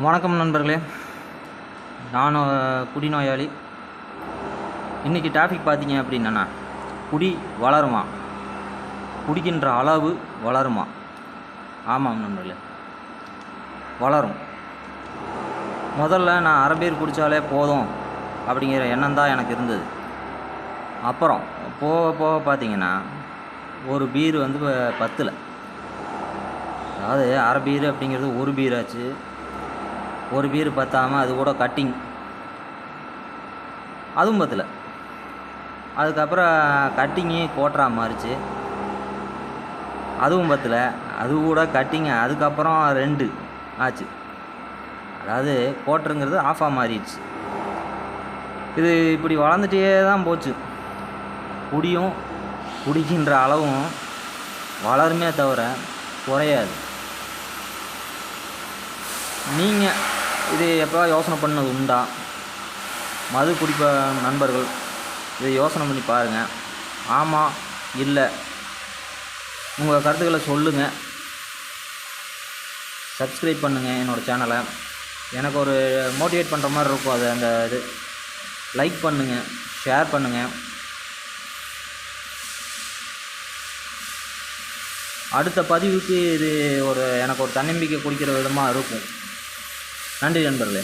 வணக்கம் நண்பர்களே. நான் குடிநோயாளி இன்றைக்கி டாபிக் பார்த்தீங்க அப்படின்னா குடி வளருமா? குடிக்கின்ற அளவு வளருமா? ஆமாம் நண்பர்களே. வளரும். முதல்ல நான் அரபேர் பீர் குடித்தாலே போதும் அப்படிங்கிற எண்ணம் தான் எனக்கு இருந்தது. அப்புறம் போக போக பார்த்தீங்கன்னா ஒரு பீர் வந்து ப- பத்தில். அதாவது அரை பீர் அப்படிங்கிறது ஒரு பீராச்சு ஒரு பீர் பத்தாமல் அது கூட கட்டிங் அதுவும் பத்தல. அதுக்கப்புறம் கட்டிங்கு கோட்டரா மாறிச்சு. அதுவும் பற்றல அது கூட கட்டிங்கு அதுக்கப்புறம் ரெண்டு ஆச்சு. அதாவது கோட்டருங்கிறது ஆஃபாக மாறிடுச்சு. இது இப்படி வளர்ந்துட்டே தான் போச்சு. குடியும் குடிக்கின்ற அளவும் வளருமே தவிர குறையாது. நீங்கள் இது எப்போ யோசனை பண்ணது உண்டா? மது குடிப்ப நண்பர்கள் இதை யோசனை பண்ணி பாருங்கள் ஆமாம் இல்லை. உங்கள் கருத்துக்களை சொல்லுங்கள் சப்ஸ்கிரைப் பண்ணுங்கள் என்னோடய சேனலை எனக்கு ஒரு மோட்டிவேட் பண்ணுற மாதிரி இருக்கும் அது அந்த இது. லைக் பண்ணுங்கள் ஷேர் பண்ணுங்கள் அடுத்த பதிவுக்கு இது ஒரு எனக்கு ஒரு தன்னம்பிக்கை குடிக்கிற விதமாக இருக்கும். நன்றி நண்பர்களே.